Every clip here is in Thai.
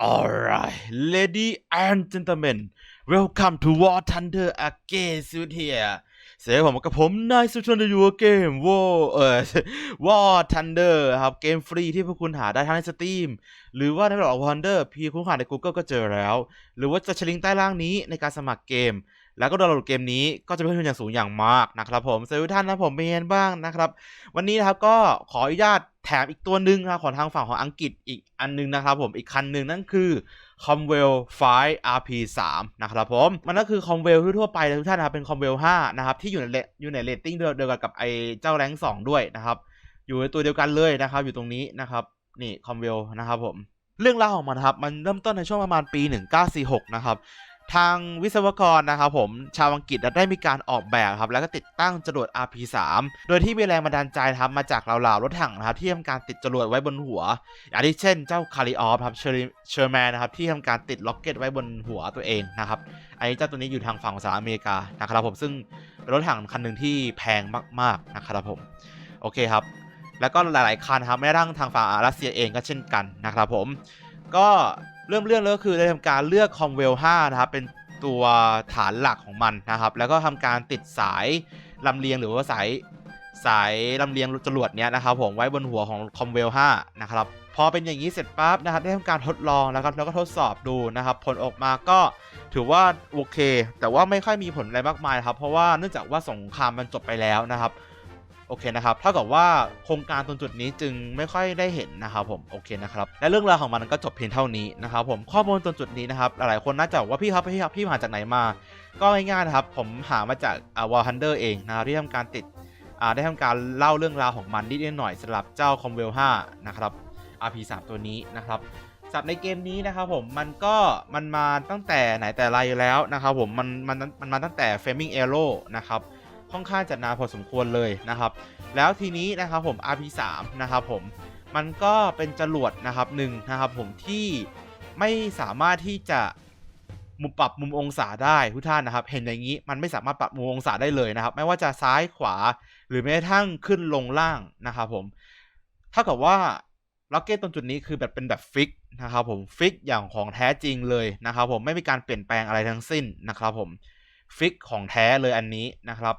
Alright, lady and gentlemen, welcome to War Thunder again สุดเฮียเสียผมกับผมนายสุชนอยู่เกมวอเอ่อ War Thunder ครับเกมฟรีที่พวกคุณหาได้ทั้งในสตรีมหรือว่าในระบบ War Thunder พี่คุณหาใน Google ก็เจอแล้ว หรือว่าจะชลิงใต้ล่างนี้ในการสมัครเกม แล้วก็ดาวน์โหลดเกมนี้ก็จะเป็นทุนอย่างสูงอย่างมากนะครับผมสวัสดีท่านนะผมเป็นยังบ้างนะครับ วันนี้นะครับก็ขออนุญาตแถมอีกตัวหนึ่งนะครับของทางฝั่งของอังกฤษอีกอันหนึงนะครับผมอีกคันหนึ่งนั่นคือ Comwell 5 RP3 นะครับผมมันก็คือ Comwell ทั่วไปทุกท่านนะครับเป็น Comwell 5นะครับที่อยู่ในเรอยู่ในเรตติ้งเดียวกันกับไอ้เจ้าแรง2ด้วยนะครับอยู่ในตัวเดียวกันเลยนะครับอยู่ตรงนี้นะครับนี่ Comwell นะครับผมเรื่องราวของมันครับ มันเริ่มต้นในช่วงประมาณปี 1946 นะครับ ทางวิศวกรนะครับผมชาวอังกฤษได้มีการออกแบบครับแล้วก็ติดตั้งจรวด RP3 โดยที่มีแรงบันดาลใจครับมาจากเหล่าๆรถถังนะครับที่ทำการติดจรวดไว้บนหัวอย่างที่เช่นเจ้าคาริออฟครับเชอร์แมนนะครับที่ทำการติดล็อกเก็ตไว้บนหัวตัวเองนะครับไอ้เจ้าตัวนี้อยู่ทางฝั่งของสหรัฐอเมริกานะครับผมซึ่งรถถังคันหนึ่งที่แพงมากๆนะครับผมโอเคครับ แล้วก็หลายๆคันครับแม้กระทั่งทางฝั่งรัสเซียเองก็เช่นกันนะครับผมก็ เริ่มเรื่องเลยก็คือได้ทำการเลือกคอมเวล5นะครับเป็นตัวฐานหลักของมันนะครับ แล้วก็ทำการติดสายลำเลียงหรือว่าสายสายลำเลียงจรวดเนี้ยนะครับผมไว้บนหัวของคอมเวล5นะครับพอเป็นอย่างนี้เสร็จปั๊บนะครับได้ทำการทดลองแล้วครับแล้วก็ทดสอบดูนะครับ ผลออกมาก็ถือว่าโอเค แต่ว่าไม่ค่อยมีผลอะไรมากมายครับ เพราะว่าเนื่องจากว่าสงครามมันจบไปแล้วนะครับ โอเคนะครับเท่ากับว่าโครงการตรงจุดนี้จึงไม่ค่อยได้เห็นนะครับผมโอเคนะครับและเรื่องราวของมันก็จบเพียงเท่านี้นะครับผมข้อมูลตรงจุดนี้นะครับหลายๆคนน่าจะบอกว่าพี่ครับพี่ครับพี่ผ่าจากไหนมา ก็ง่ายๆนะครับผมหามาจากอ่าวอลฮันเดอร์เองนะครับที่ทำการติดอ่าได้ทำการเล่าเรื่องราวของมันนิดหน่อยสำหรับเจ้าคอมเวล5นะครับ RP3 ตัวนี้นะครับสับในเกมนี้นะครับผมมันก็มันมาตั้งแต่ไหนแต่ไรแล้วนะครับผมมันมันมันมาตั้งแต่ Flaming Arrow นะครับ ค่อนข้างจะนานพอสมควรเลยนะครับ แล้วทีนี้นะครับผม RP3 นะครับผมมันก็เป็นจรวดนะครับหนึ่งนะครับผมที่ไม่สามารถที่จะมุมปรับมุมองศาได้ทุกท่านนะครับ เห็นอย่างนี้มันไม่สามารถปรับมุมองศาได้เลยนะครับ ไม่ว่าจะซ้ายขวาหรือแม้กระทั่งขึ้นลงล่างนะครับผมเท่ากับว่าล็อกเก็ตตรงจุดนี้คือแบบเป็นแบบฟิกนะครับผมฟิกอย่างของแท้จริงเลยนะครับผมไม่มีการเปลี่ยนแปลงอะไรทั้งสิ้นนะครับผม ฟิกของแท้เลยอันนี้นะครับ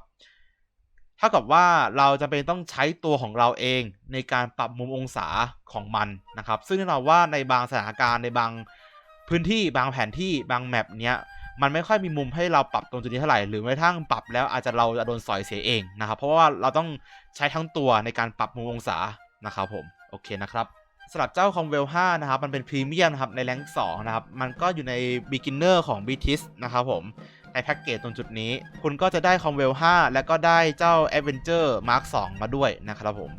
เท่ากับว่าเราจะเป็นต้องใช้ตัวของเราเองในการปรับมุมองศาของมันนะครับ ซึ่งแน่นอนว่าในบางสถานการณ์ในบางพื้นที่บางแผนที่บางแมปเนี้ยมันไม่ค่อยมีมุมให้เราปรับตรงจุดนี้เท่าไหร่ หรือแม้กระทั่งปรับแล้วอาจจะเราจะโดนสอยเสียเองนะครับ เพราะว่าเราต้องใช้ทั้งตัวในการปรับมุมองศานะครับผม โอเคนะครับสำหรับเจ้าคอมเวล5นะครับ มันเป็นพรีเมียมนะครับ ในแรงค์2นะครับ มันก็อยู่ใน beginner ของ b t i s นะครับผม ในแพ็กเกจตรงจุดนี้ คุณก็จะได้คอมเวล5แล้วก็ได้เจ้า Adventure Mark 2 มาด้วยนะครับผม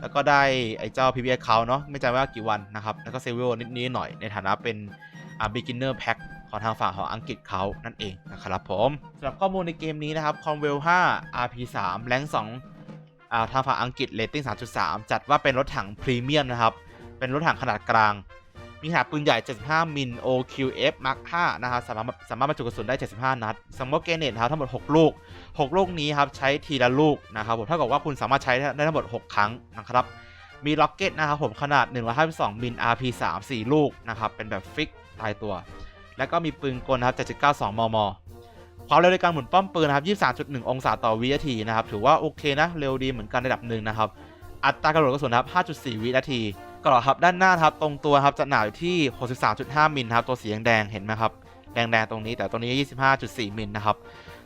แล้วก็ได้ไอ้เจ้า PBS เขาเนาะไม่จำว่ากี่วันนะครับ แล้วก็เซเวลนิดนี้หน่อยในฐานะเป็นอ่า beginner pack ของทางฝั่งของอังกฤษเขานั่นเองนะครับผมสำหรับข้อมูลในเกมนี้นะครับ c o m w e l 5 RP3 แรง2อ่าทางฝั่งอังกฤษ rating 3.3 จัดว่าเป็นรถถังพรีเมียมนะครับ เป็นรถถังขนาดกลาง มีขนาดปืนใหญ่ 75 มิล OQF Mark 5นะครับสามารถสามารถบรรจุกระสุนได้ 75 นัดสมมติเกเนตครับทั้งหมด 6 ลูก 6 ลูกนี้ครับใช้ทีละลูกนะครับผมเท่ากับว่าคุณสามารถใช้ได้ทั้งหมด 6 ครั้งนะครับ มีล็อกเก็ตนะครับผมขนาด 152 มิล RP3 4 ลูกนะครับเป็นแบบฟิกตายตัว แล้วก็มีปืนกลนะครับ7.92 มมความเร็วในการหมุนป้อมปืนนะครับ23.1 องศาต่อวินาทีนะครับถือว่าโอเคนะเร็วดีเหมือนกันระดับหนึ่งนะครับอัตรากระโดดกระสุนนะครับ5.4 วินาที กรอบครับด้านหน้าครับตรงตัวครับจะหนาอยู่ที่ 63.5 มิลครับตัวสีแดงเห็นไหมครับแดงๆตรงนี้แต่ตรงนี้ 25.4 มิลนะครับ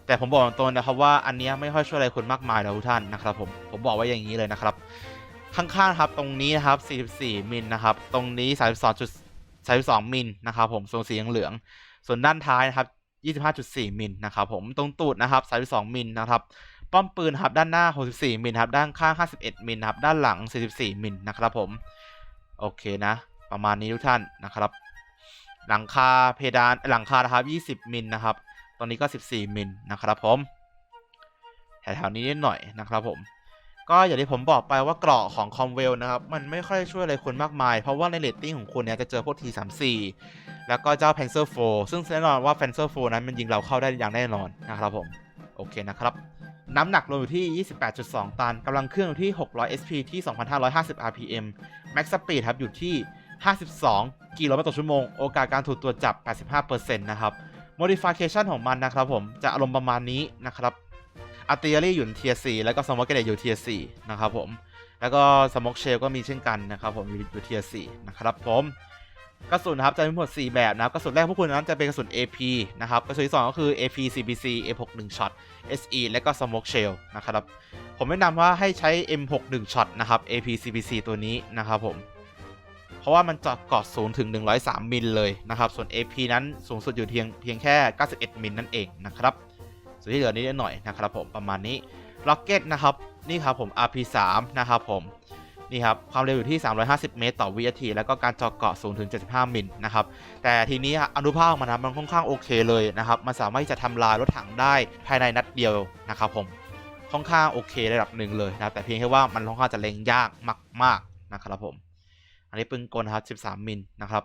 แต่ผมบอกตรงนะครับว่าอันนี้ไม่ค่อยช่วยอะไรคุณมากมายนะทุกท่านนะครับผมผมบอกไว้อย่างนี้เลยนะครับข้างๆครับตรงนี้นะครับ 44 มิลนะครับตรงนี้ 32.32 มิลนะครับผมส่วนสีเหลืองส่วนด้านท้ายนะครับ25.4 มิลนะครับผมตรงตูดนะครับ32มิลนะครับป้อมปืนครับด้านหน้า 64มิลครับด้านข้าง 51มิลครับด้านหลัง 44มิลนะครับผม โอเคนะ ประมาณนี้ทุกท่านนะครับ หลังคาเพดานหลังคานะครับ20มิลนะครับตรงนี้ก็ 14มิลนะครับผมแถวๆนี้นิดหน่อยนะครับผมก็อย่างที่ผมบอกไปว่าเกราะของคอมเวลนะครับ มันไม่ค่อยช่วยอะไรคุณมากมาย เพราะว่าในเรตติ้งของคุณเนี่ยจะเจอพวก T34 แล้วก็เจ้า Panzer 4ซึ่งแน่นอนว่า Panzer 4นั้นมันยิงเราเข้าได้อย่างแน่นอนนะครับผม โอเคนะครับ น้ำหนักรวมอยู่ที่ 28.2 ตัน กำลังเครื่องอยู่ที่ 600 SP ที่ 2,550 RPM Max Speed ครับอยู่ที่ 52 กิโลเมตรต่อชั่วโมง โอกาสการถูกตรวจจับ 85%นะครับ modification ของมันนะครับผม จะอารมณ์ประมาณนี้นะครับ artillery อยู่เทียร์4แล้วก็ smoke grenade อยู่เทียร์4นะครับผม แล้วก็ smoke shell ก็มีเช่นกันนะครับผมอยู่อยู่เทียร์4นะครับผม กระสุนนะครับจะมีทั้งหมด 4 แบบนะครับกระสุนแรกพวกคุณนั้นจะเป็นกระสุน AP นะครับกระสุนที่ 2 ก็คือ AP CBC M61 ช็อต SE และก็ Smoke Shell นะครับผมแนะนำว่าให้ใช้ M61 ช็อตนะครับ AP CBC ตัวนี้นะครับผมเพราะว่ามันจะเกาะสูงถึง 103 มิลเลยนะครับส่วน AP นั้นสูงสุดอยู่เพียงเพียงแค่ 91 มิลนั่นเองนะครับส่วนที่เหลือนี้นิดหน่อยนะครับผมประมาณนี้ Rocket นะครับนี่ครับผม RP3 นะครับผม นี่ครับความเร็วอยู่ที่ 350 เมตร ต่อวินาที แล้วก็การเจาะเกาะสูงถึง 75 มิลนะครับ แต่ทีนี้อนุภาคมันนะมันค่อนข้างโอเคเลยนะครับ มันสามารถจะทำลายรถถังได้ภายในนัดเดียวนะครับผมค่อนข้างโอเคระดับหนึ่งเลยนะครับแต่เพียงแค่ว่ามันค่อนข้างจะเล็งยากมาก ๆนะครับผม อันนี้ปืนกลนะครับ 13 มิลนะครับ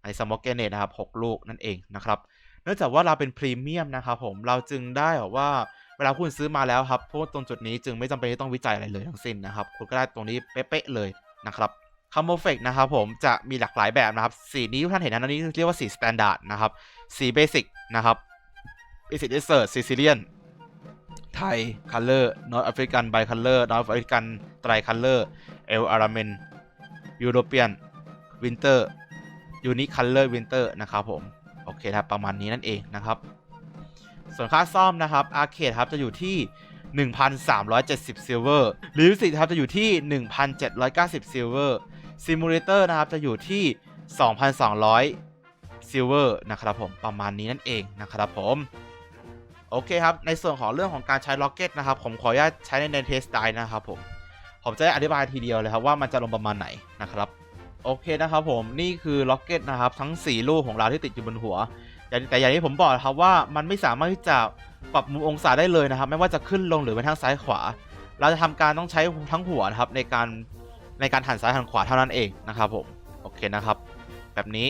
อันนี้สมอกเกเนตนะครับ 6 ลูกนั่นเองนะครับ เนื่องจากว่าเราเป็นพรีเมียมนะครับผมเราจึงได้แบบว่า เวลาคุณซื้อมาแล้วครับพวกตรงจุดนี้จึงไม่จำเป็นที่ต้องวิจัยอะไรเลยทั้งสิ้นนะครับคุณก็ได้ตรงนี้เป๊ะๆเลยนะครับคัมโบเฟกนะครับผมจะมีหลากหลายแบบนะครับสีนี้ท่านเห็นนะอันนี้เรียกว่าสีสแตนดาร์ดนะครับสีเบสิกนะครับเบสิกเดสเซอร์ซิซิเลียนไทยคัลเลอร์นอร์ทแอฟริกันไบคัลเลอร์นอร์ทแอฟริกันไตรคัลเลอร์เอลอาราเมนยูโรเปียนวินเตอร์ยูนิคัลเลอร์วินเตอร์นะครับผม โอเคนะครับประมาณนี้นั่นเองนะครับ ส่วนค่าซ่อมนะครับอาร์เคดครับจะอยู่ที่ 1,370ซิลเวอร์ลิวิสิตครับจะอยู่ที่ 1,790ซิลเวอร์ซิมูเลเตอร์นะครับจะอยู่ที่ 2,200ซิลเวอร์นะครับผมประมาณนี้นั่นเองนะครับผมโอเคครับ ในส่วนของเรื่องของการใช้ล็อกเก็ตนะครับ ผมขออนุญาตใช้ในในเทสไดนะครับผม ผมจะได้อธิบายทีเดียวเลยครับว่ามันจะลงประมาณไหนนะครับ โอเคนะครับผมนี่คือล็อกเก็ตนะครับ ทั้ง 4 ลูกของเราที่ติดอยู่บนหัว แต่อย่างที่ผมบอกครับว่ามันไม่สามารถที่จะปรับมุมองศาได้เลยนะครับ ไม่ว่าจะขึ้นลงหรือไปทางซ้ายขวา เราจะทำการต้องใช้ทั้งหัวนะครับในการในการหันซ้ายหันขวาเท่านั้นเองนะครับผมโอเคนะครับ แบบนี้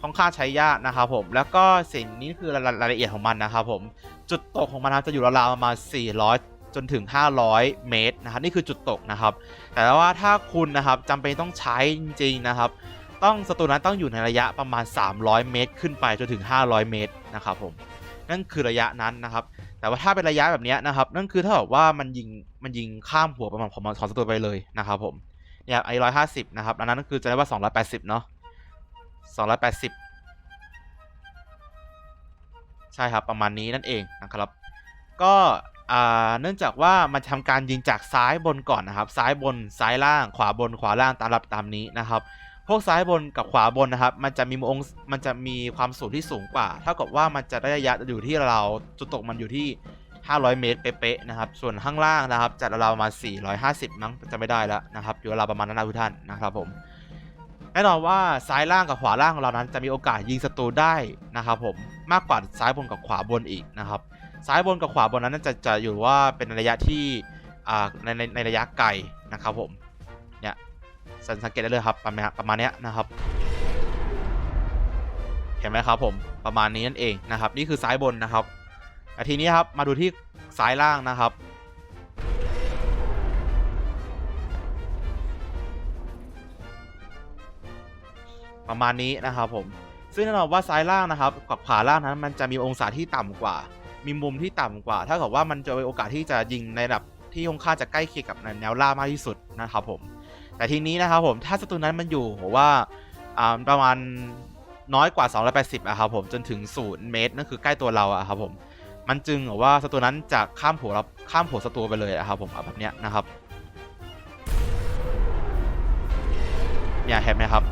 ค่อนข้างใช้ยากนะครับผมแล้วก็สิ่งนี้คือรายละเอียดของมันนะครับผมจุดตกของมันจะอยู่ราวๆประมาณ 400 จนถึง 500 เมตรนะครับนี่คือจุดตกนะครับ แต่ว่าถ้าคุณนะครับจำเป็นต้องใช้จริงๆนะครับ ต้องสตูนั้นต้องอยู่ในระยะประมาณ 300 เมตร ขึ้นไปจนถึง 500 เมตรนะครับผมนั่นคือระยะนั้นนะครับ แต่ว่าถ้าเป็นระยะแบบนี้นะครับ นั่นคือถ้าแบบว่ามันยิงมันยิงข้ามหัวประมาณของของสตูไปเลยนะครับผมเนี่ยไอ้ร้อยห้าสิบนะครับอันนั้นก็คือจะได้ว่า280เนาะ280ใช่ครับประมาณนี้นั่นเองนะครับ ก็อ่าเนื่องจากว่ามันทำการยิงจากซ้ายบนก่อนนะครับ ซ้ายบนซ้ายล่างขวาบนขวาล่างตามลำตามนี้นะครับ พวกซ้ายบนกับขวาบนนะครับ มันจะมีองมันจะมีความสูงที่สูงกว่า เท่ากับว่ามันจะระยะอยู่ที่เราจุดตกมันอยู่ที่ 500 เมตรเป๊ะๆนะครับ ส่วนข้างล่างนะครับจะราวประมาณ 450 มั้งจะไม่ได้แล้วนะครับ อยู่ราวประมาณนั้นนะทุกท่านนะครับผม แน่นอนว่าซ้ายล่างกับขวาล่างของเรานั้นจะมีโอกาสยิงศัตรูได้นะครับผม มากกว่าซ้ายบนกับขวาบนอีกนะครับ ซ้ายบนกับขวาบนนั้นจะจะอยู่ว่าเป็นระยะที่ในในในระยะไกลนะครับผม สังเกตได้เลยครับประมาณประมาณนี้นะครับ เห็นไหมครับผมประมาณนี้นั่นเองนะครับ นี่คือซ้ายบนนะครับแต่ทีนี้ครับมาดูที่ซ้ายล่างนะครับประมาณนี้นะครับผม ซึ่งแน่นอนว่าซ้ายล่างนะครับกับขวาล่างนั้น มันจะมีองศาที่ต่ำกว่า มีมุมที่ต่ำกว่า ถ้าเกิดว่ามันจะมีโอกาสที่จะยิงในระดับที่ค่อนข้างจะใกล้เคียงกับแนวล่ามากที่สุดนะครับผม แต่ทีนี้นะครับผมถ้าสตูนั้นมันอยู่ผมว่าอ่าประมาณน้อยกว่า 280อะครับผมจนถึง 0 เมตรนั่นคือใกล้ตัวเราอะครับผมมันจึงว่าสตูนั้นจะข้ามหัวเราข้ามหัวศัตรูไปเลยอะครับผมแบบเนี้ยนะครับเนี่ยเห็นไหมครับ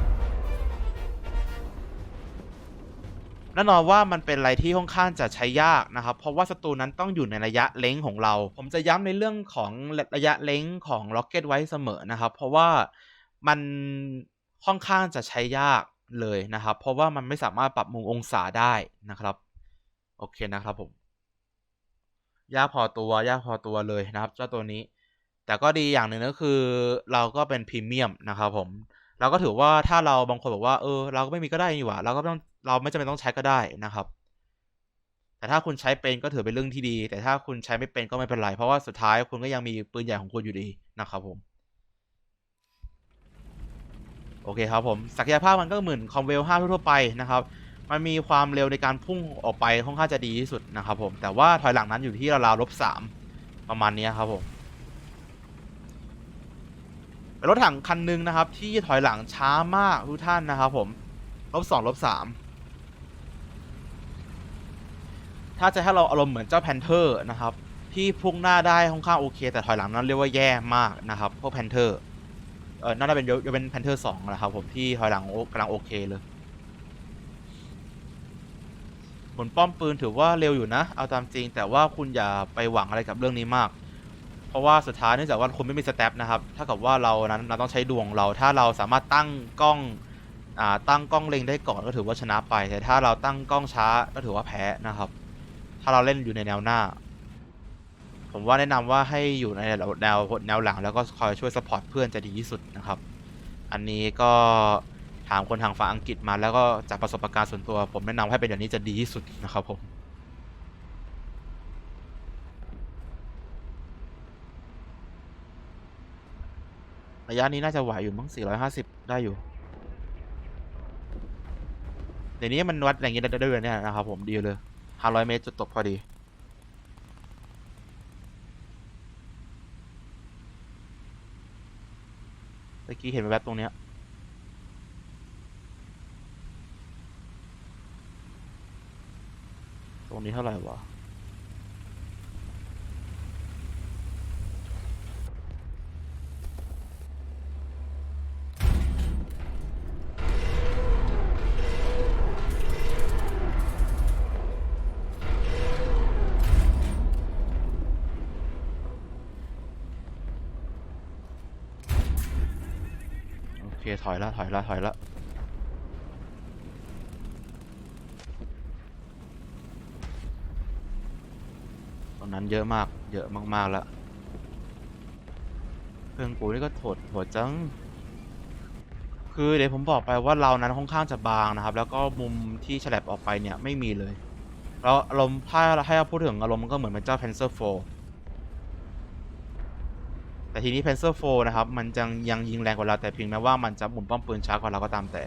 แน่นอนว่ามันเป็นอะไรที่ค่อนข้างจะใช้ยากนะครับ เพราะว่าศัตรูนั้นต้องอยู่ในระยะเล้งของเรา ผมจะย้ำในเรื่องของระยะเล้งของล็อกเก็ตไว้เสมอนะครับ เพราะว่ามันค่อนข้างจะใช้ยากเลยนะครับ เพราะว่ามันไม่สามารถปรับมุมองศาได้นะครับ โอเคนะครับผมยากพอตัวยากพอตัวเลยนะครับ เจ้าตัวนี้ แต่ก็ดีอย่างหนึ่งก็คือ เราก็เป็นพรีเมียมนะครับผมเราก็ถือว่าถ้าเราบางคนบอกว่าเออ เราก็ไม่มีก็ได้นี่หว่าเราก็ไม่ต้อง เราไม่จำเป็นต้องใช้ก็ได้นะครับ แต่ถ้าคุณใช้เป็นก็ถือเป็นเรื่องที่ดี แต่ถ้าคุณใช้ไม่เป็นก็ไม่เป็นไร เพราะว่าสุดท้ายคุณก็ยังมีปืนใหญ่ของคุณอยู่ดีนะครับผม โอเคครับผมศักยภาพมันก็เหมือนคอมเวล5ทั่วๆไปนะครับ มันมีความเร็วในการพุ่งออกไปค่อนข้างจะดีที่สุดนะครับผม แต่ว่าถอยหลังนั้นอยู่ที่ราวๆลบสามประมาณนี้ครับผมรถถังคันหนึ่งนะครับ ที่ถอยหลังช้ามากทุกท่านนะครับผมลบสองลบสาม ถ้าจะให้เราอารมณ์เหมือนเจ้าแพนเทอร์นะครับ ที่พุ่งหน้าได้ค่อนข้างโอเค แต่ถอยหลังนั้นเรียกว่าแย่มากนะครับพวกแพนเทอร์เออน่าจะเป็นยกเป็นแพนเทอร์สองนะครับผมที่ถอยหลังกำลังโอเคเลยผลป้อมปืนถือว่าเร็วอยู่นะ เอาตามจริง แต่ว่าคุณอย่าไปหวังอะไรกับเรื่องนี้มาก เพราะว่าสุดท้ายเนื่องจากว่าคุณไม่มีสแตปนะครับ ถ้ากับว่าเรานั้นเราต้องใช้ดวงเรา ถ้าเราสามารถตั้งกล้องอ่าตั้งกล้องเล็งได้ก่อนก็ถือว่าชนะไป แต่ถ้าเราตั้งกล้องช้าก็ถือว่าแพ้นะครับ ถ้าเราเล่นอยู่ในแนวหน้า ผมว่าแนะนำว่าให้อยู่ในแนวแนวแนวหลัง แล้วก็คอยช่วยสปอร์ตเพื่อนจะดีที่สุดนะครับ อันนี้ก็ถามคนทางฝั่งอังกฤษมาแล้วก็จากประสบการณ์ส่วนตัว ผมแนะนำให้เป็นอย่างนี้จะดีที่สุดนะครับผมระยะนี้น่าจะไหวอยู่มั้ง450 ได้อยู่ เดี๋ยวนี้มันวัดอย่างนี้ได้ด้วยเนี่ยนะครับผมดีเลย 500เมตรจุดตกพอดีเมื่อกี้เห็นแวบตรงเนี้ยตรงนี้เท่าไหร่วะ ถอยละถอยละถอยละตรงนั้นเยอะมาก เยอะมากๆแล้วเครื่องกูนี่ก็โถดโถดจัง คือเดี๋ยวผมบอกไปว่าเรานั้นค่อนข้างจะบางนะครับ แล้วก็มุมที่ฉลับออกไปเนี่ยไม่มีเลย แล้วอารมณ์ถ้าให้เราพูดถึงอารมณ์มันก็เหมือนเป็นเจ้า Panzer 4 แต่ทีนี้ Panzer 4 นะครับ มันจะยังยิงแรงกว่าเราแต่เพียงแม้ว่ามันจะหมุนป้อมปืนช้ากว่าเราก็ตามแต่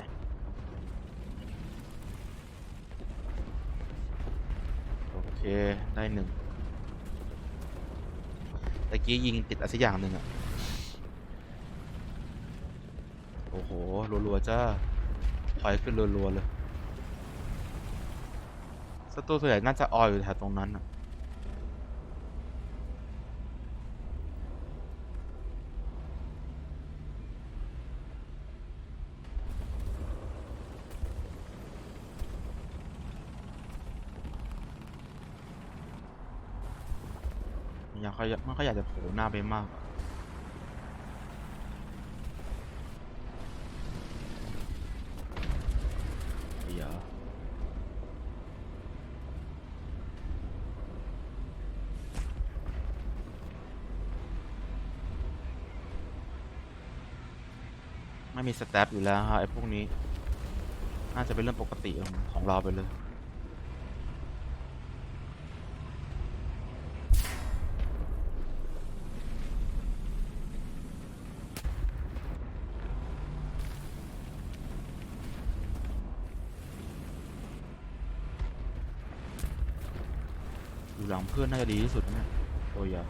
โอเค ได้หนึ่งตะกี้ยิงติดอะไรสักอย่างหนึ่งอะโอ้โห รัวๆจ้าถอยขึ้นรัวๆเลยศัตรูส่วนใหญ่น่าจะออยอยู่แถวตรงนั้นอะ มันยังค่อยมันก็อยากจะโผล่หน้าไปมาก เดี๋ยวไม่มีสแตปอยู่แล้วฮะไอ้พวกนี้ น่าจะเป็นเรื่องปกติของเราไปเลย ลังเพื่อนน่าจะดีที่สุดนะเนี่ยโอ้ยอย่า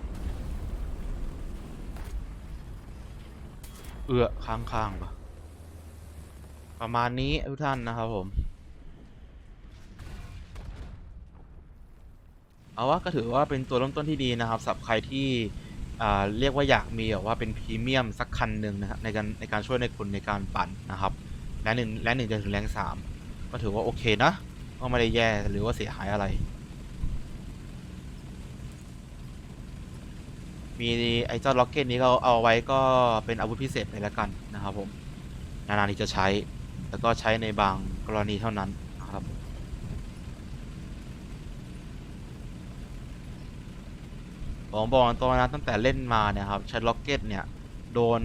เอื้อข้างๆปะประมาณนี้ทุกท่านนะครับผม เอาว่าก็ถือว่าเป็นตัวเริ่มต้นที่ดีนะครับสำหรับใครที่อ่าเรียกว่าอยากมีแบบว่าเป็นพรีเมียมสักคันหนึ่งนะครับในการในการช่วยในคุณในการปั่นนะครับแรงหนึ่งแรงหนึ่งจนถึงแรงสามก็ถือว่าโอเคนะก็ไม่ได้แย่หรือว่าเสียหายอะไร มีไอ้เจ้าล็อกเก็ตนี้ก็เอาไว้ก็เป็นอาวุธพิเศษไปแล้วกันนะครับผม นานๆที่จะใช้ แล้วก็ใช้ในบางกรณีเท่านั้นนะครับ ผมบอกตรงนะตั้งแต่เล่นมาเนี่ยครับ ใช้ล็อกเก็ตเนี่ย โดน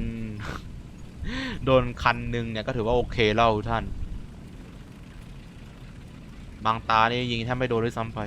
โดนคันหนึ่งเนี่ยก็ถือว่าโอเคแล้วท่าน บางตานี่ยิงแทบไม่โดนด้วยซ้ำไป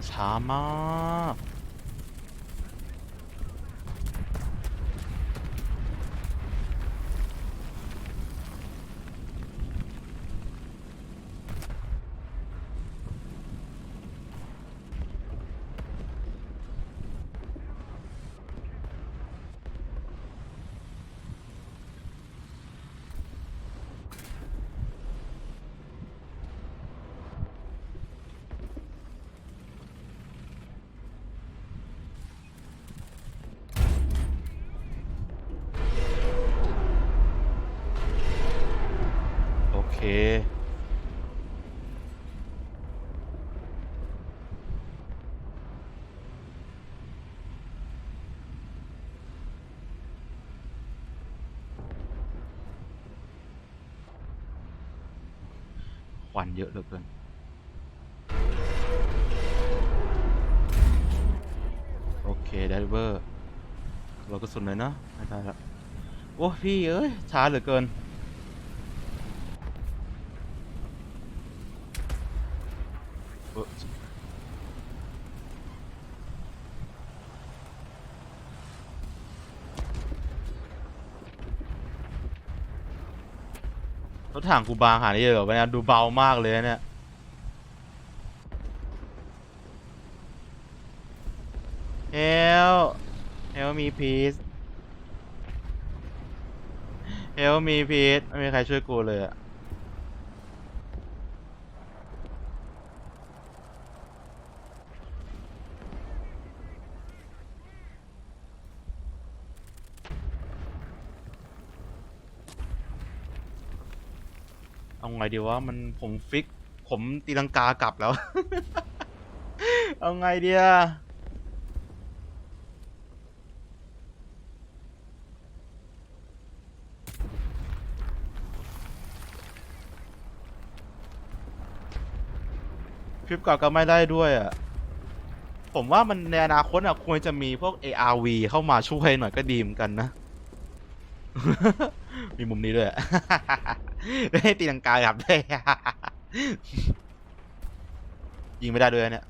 ถอยหลังช้ามาก โอเควันเยอะเหลือเกิน โอเคไดเวอร์เราก็สุดเลยเนาะไม่ได้ละโอ้พี่เอ้ยช้าเหลือเกิน ถังกูบางหานี่เลยเหรอวะเนี่ยดูเบามากเลยนะเนี่ยเฮลเฮลมีพีซเฮลมีพีซไม่มีใครช่วยกูเลยอะ เอาไงดีวะมันผมฟิก ผมตีลังกากลับแล้ว เอาไงดีอะคลิปเก่าก็ไม่ได้ด้วยอะ ผมว่ามันในอนาคตอะควรจะมีพวก ARV เข้ามาช่วยหน่อยก็ดีเหมือนกันนะ มีมุมนี้ด้วย อะให้ตีลังกาครับด้วยยิงไม่ได้ด้วยเนี่ย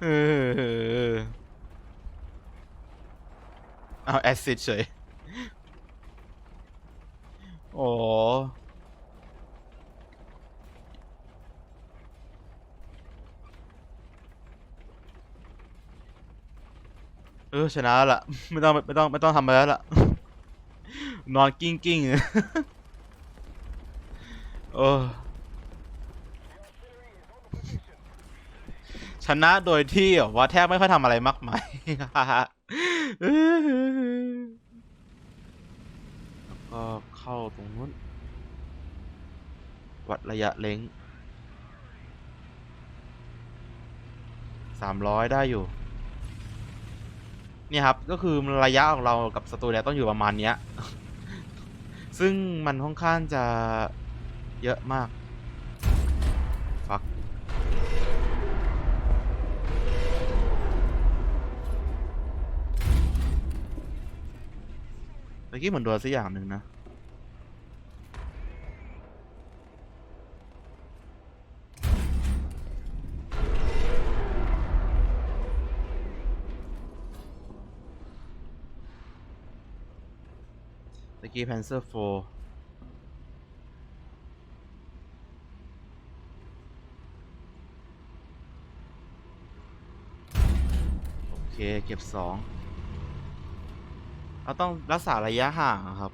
เออเอาแอซิดเฉย โอ้เออชนะแล้วล่ะไม่ต้องไม่ต้องไม่ต้องทำอะไรแล้วล่ะนอนกิ้งกิ้ง เออ ชนะโดยที่แบบว่าแทบไม่ค่อยทำอะไรมากมายแล้วก็เข้าตรงนู้น วัดระยะเล็งสามร้อยได้อยู่ เนี่ยครับ ก็คือระยะของเรากับศัตรูเนี่ยต้องอยู่ประมาณเนี้ย ซึ่งมันค่อนข้างจะ เยอะมาก ฟัก เมื่อกี้เหมือนโดนสักอย่างหนึ่งนะตะกี้ Panzer 4โอ เคเก็บสองเราต้องรักษาระยะห่างครับ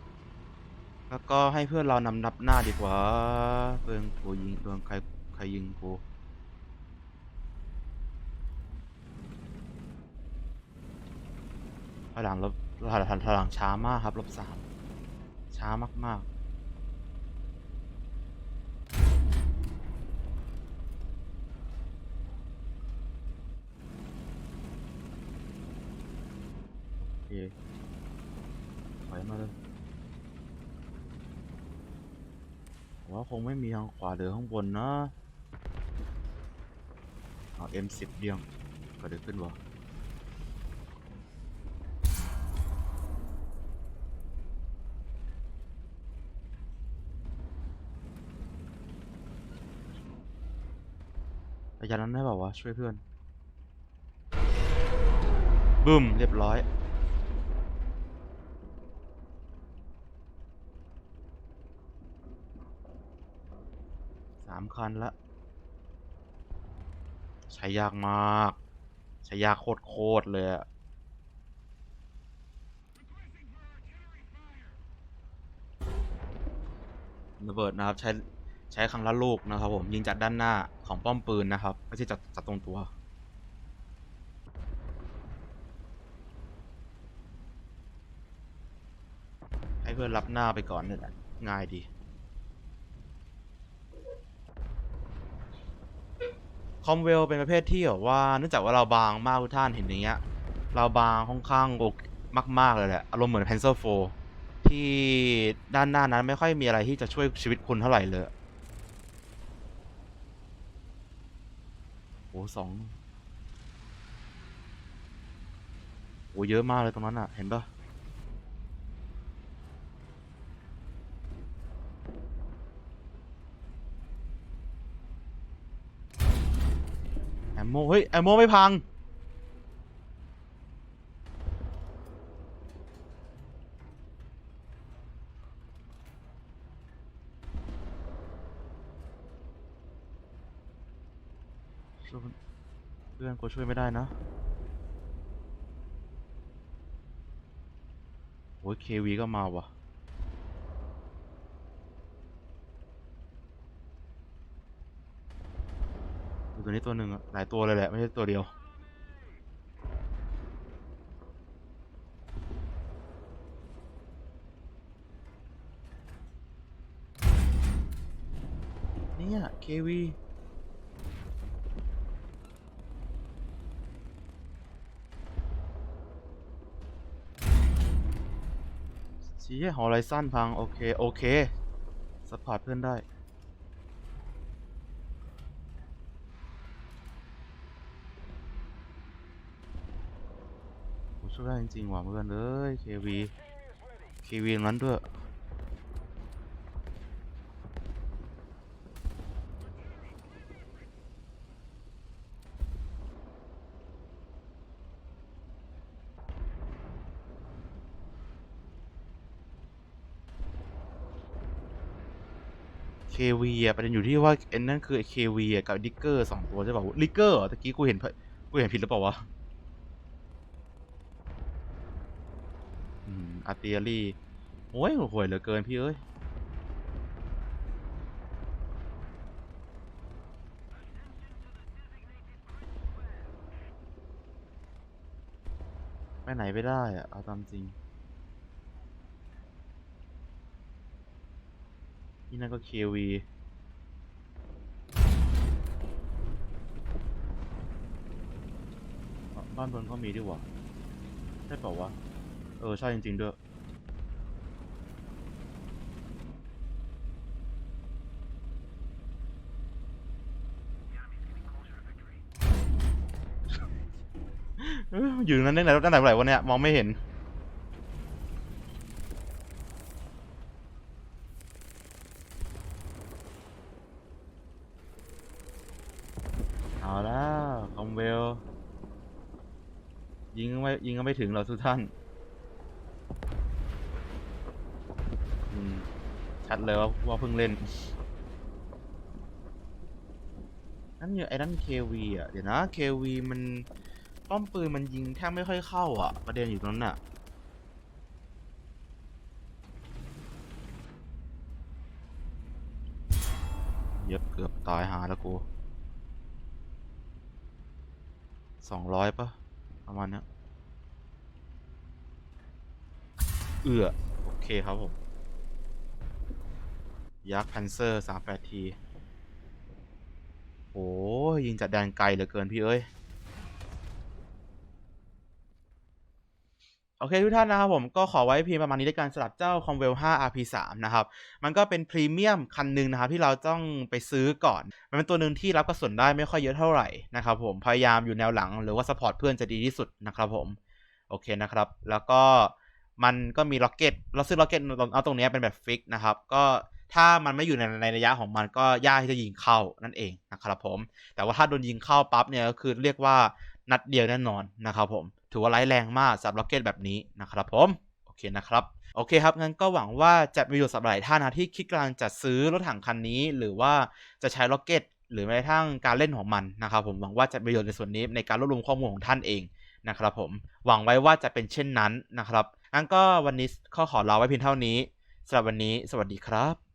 แล้วก็ให้เพื่อนเรานำนับหน้าดีกว่าเพื่อนกูยิงโดนใครใครยิงกูถอยหลังลบถลังถอยหลังช้ามากครับลบสามช้ามากๆโอเค ถอยมาเลยผมว่าคงไม่มีทางขวาหรือข้างบนนะเอา M10 เดียงก็เดี๋ยวขึ้นวะระยะนั้นได้เปล่าวะช่วยเพื่อนบึ้มเรียบร้อย สามคันละ ใช้ยากมาก ใช้ยากโคตรโคตรเลยอะระเบิดนะครับ ใช้ใช้ครั้งละลูกนะครับผม ยิงจากด้านหน้าของป้อมปืนนะครับ ไม่ใช่จากจากตรงตัวให้เพื่อนรับหน้าไปก่อนนี่แหละง่ายดี คอมเวลเป็นประเภทที่แบบว่าเนื่องจากว่าเราบางมากทุกท่านเห็นอย่างเงี้ย เราบางค่อนข้างโอเคมาก ๆ เลยแหละ อารมณ์เหมือน Pencil 4ที่ด้านหน้านั้นไม่ค่อยมีอะไรที่จะช่วยชีวิตคุณเท่าไหร่เลยโอ้สองโอ้เยอะมากเลยตรงนั้นอะ เห็นปะแอม โมเฮ้ยแอมโมไม่พังเพื่อนกูช่วยไม่ได้นะโอ้ยเควีก็มาว่ะ ตัวนี้ตัวหนึ่งอะหลายตัวเลยแหละ ไม่ใช่ตัวเดียว เนี่ยเควีชี้หอไรสั้นพัง โอเค โอเค สปอร์ตเพื่อนได้ โอ้ช่วย ได้จริงๆว่ะเพื่อนเอ้ย KV KV ตรงนั้นด้วย KV อะประเด็นอยู่ที่ว่าไอ้นั่นคือ KV อะกับดิกเกอร์สองตัวใช่ป่าวดิกเกอร์เหรอตะกี้กูเห็นพะกูเห็นผิดหรือเปล่าวะ อาร์ติเลรี่โอ้ยห่วยเหลือเกินพี่เอ้ยไปไหนไม่ได้อะเอาตามจริงที่นั่นก็ KV อะบ้านบนก็มีด้วยวะใช่เปล่าวะ ออ ใช่จริงๆด้วย เอ้ยอยู่ตรงนั้นได้ไหนตั้งแต่เมื่อไหร่วะเนี่ย มองไม่เห็น เอาแล้วคอมเวล ยิงก็ไม่ยิงก็ไม่ถึงหรอกทุกท่าน อืม ชัดเลยว่าว่าเพิ่งเล่น นั่นเนี่ไอ้นั่นเควีอะ เดี๋ยวนะเควีมันป้อมปืนมันยิงแทบไม่ค่อยเข้าอะ ประเด็นอยู่ตรงนั้นอะเย็บเกือบตายหาแล้วกูสองร้อยปะประมาณเนี้ยเอือโอเคครับผม ยักษ์แพนเซอร์สามแปดทีโอ้ยยิงจากแดนไกลเหลือเกินพี่เอ้ย โอเคทุกท่านนะครับผมก็ขอไว้เพียงประมาณนี้ด้วยกันสำหรับเจ้า c o m w e l 5 RP3 นะครับ มันก็เป็นพรีเมียมคันหนึ่งนะครับที่เราต้องไปซื้อก่อน มันเป็นตัวหนึ่งที่รับกระสุนได้ไม่ค่อยเยอะเท่าไหร่นะครับผมพยายามอยู่แนวหลังหรือว่าสปอร์ตเพื่อนจะดีที่สุดนะครับผม โอเคนะครับ แล้วก็มันก็มีล็อกเก็ตเราซื้อล็อกเก็ตเอาตรงเนี้ยเป็นแบบฟิกนะครับ ก็ ถ้ามันไม่อยู่ในในระยะของมันก็ยากที่จะยิงเข้านั่นเองนะครับผม แต่ว่าถ้าโดนยิงเข้าปั๊บเนี่ยก็คือเรียกว่านัดเดียวแน่นอนนะครับผม ถือว่าร้ายแรงมากสำหรับล็อกเก็ตแบบนี้นะครับผม โอเคนะครับโอเคครับ งั้นก็หวังว่าจะมีประโยชน์สำหรับหลายท่านนะที่คิดกำลังจะซื้อรถถังคันนี้ หรือว่าจะใช้ล็อกเก็ต หรือแม้กระทั่งการเล่นของมันนะครับผมหวังว่าจะมีประโยชน์ในส่วนนี้ในการรวบรวมข้อมูลของท่านเองนะครับผมหวังไว้ว่าจะเป็นเช่นนั้นนะครับงั้นก็วันนี้ข้อขอลาไว้เพียงเท่านี้สำหรับวันนี้ สวัสดีครับ